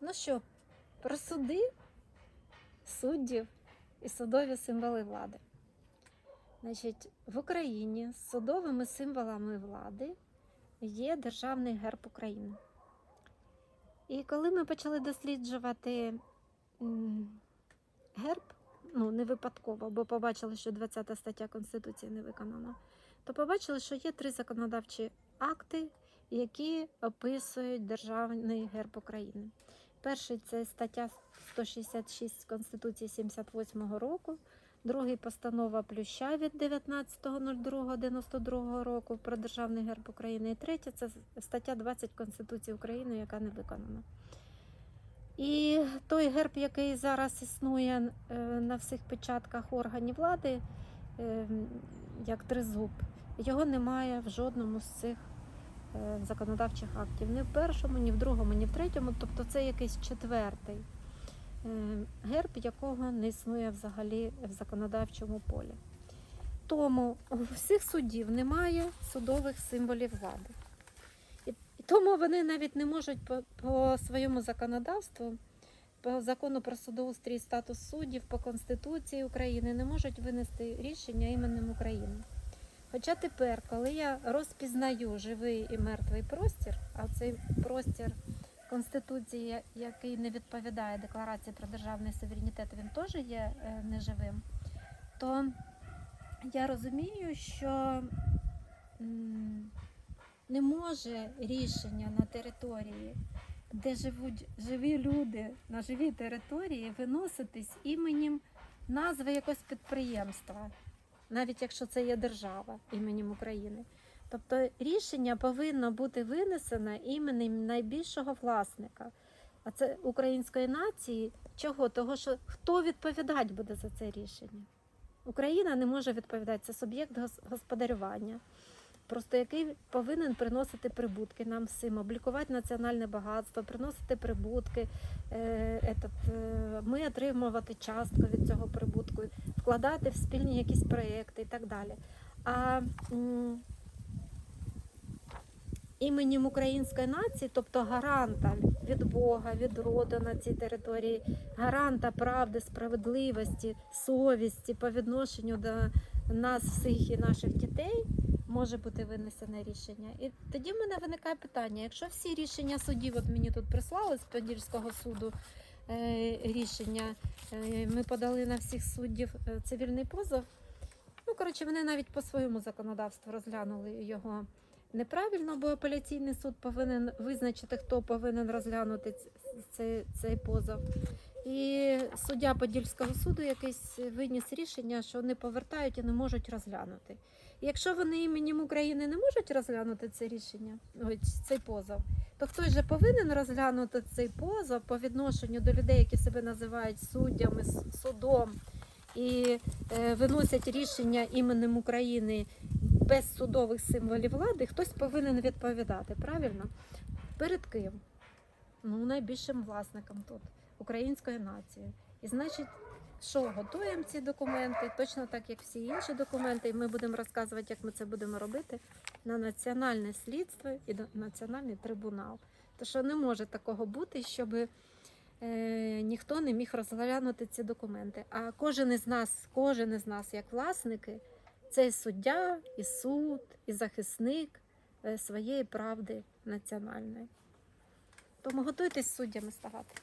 Ну що, про суди, суддів і судові символи влади. Значить, в Україні з судовими символами влади є державний герб України. І коли ми почали досліджувати герб, ну не випадково, бо побачили, що 20 стаття Конституції не виконана, то побачили, що є три законодавчі акти, які описують державний герб України. Перший це стаття 166 Конституції 78 року, другий постанова Плюща від 19.02.92 року про державний герб України. І третя це стаття 20 Конституції України, яка не виконана. І той герб, який зараз існує е, на всіх печатках органів влади, е, як тризуб, його немає в жодному з цих законодавчих актів. Ні в першому, ні в другому, ні в третьому. Тобто це якийсь четвертий е, герб, якого не існує взагалі в законодавчому полі. Тому у всіх судів немає судових символів влади. І тому вони навіть не можуть по, по своєму законодавству, по закону про судоустрій статус суддів, по Конституції України не можуть винести рішення іменем України. Хоча тепер, коли я розпізнаю живий і мертвий простір, а цей простір Конституції, який не відповідає декларації про державний суверенітет, він теж є е, неживим, то я розумію, що не може рішення на території, де живуть живі люди на живій території, виноситись іменем назви якогось підприємства, навіть якщо це є держава іменем України. Тобто рішення повинно бути винесене іменем найбільшого власника. А це української нації. Чого? Того, що хто відповідати буде за це рішення? Україна не може відповідати, це суб'єкт господарювання, просто який повинен приносити прибутки нам всім, облікувати національне багатство, приносити прибутки, е, е, ми отримувати частку від цього прибутку, вкладати в спільні якісь проекти і так далі. А іменем української нації, тобто гаранта від Бога, від роду на цій території, гаранта правди, справедливості, совісті по відношенню до нас всіх і наших дітей. Може бути винесене рішення. І тоді в мене виникає питання: якщо всі рішення судів, от мені тут прислали з Подільського суду е, рішення, е, ми подали на всіх суддів е, цивільний позов. Ну, коротше, вони навіть по своєму законодавству розглянули його неправильно, бо апеляційний суд повинен визначити, хто повинен розглянути цей, цей позов. І суддя Подільського суду якийсь виніс рішення, що не повертають і не можуть розглянути. І якщо вони іменем України не можуть розглянути це рішення, цей позов, то хтось же повинен розглянути цей позов по відношенню до людей, які себе називають суддями, судом і е, виносять рішення іменем України без судових символів влади, хтось повинен відповідати, правильно? Перед ким? Ну, найбільшим власником тут української нації. І значить, що готуємо ці документи, точно так як всі інші документи, і ми будемо розказувати, як ми це будемо робити на національне слідство і на національний трибунал. То що не може такого бути, щоб е, ніхто не міг розглянути ці документи. А кожен із нас, кожен із нас, як власники, це і суддя, і суд, і захисник е, своєї правди національної. Тому готуйтесь суддями ставати.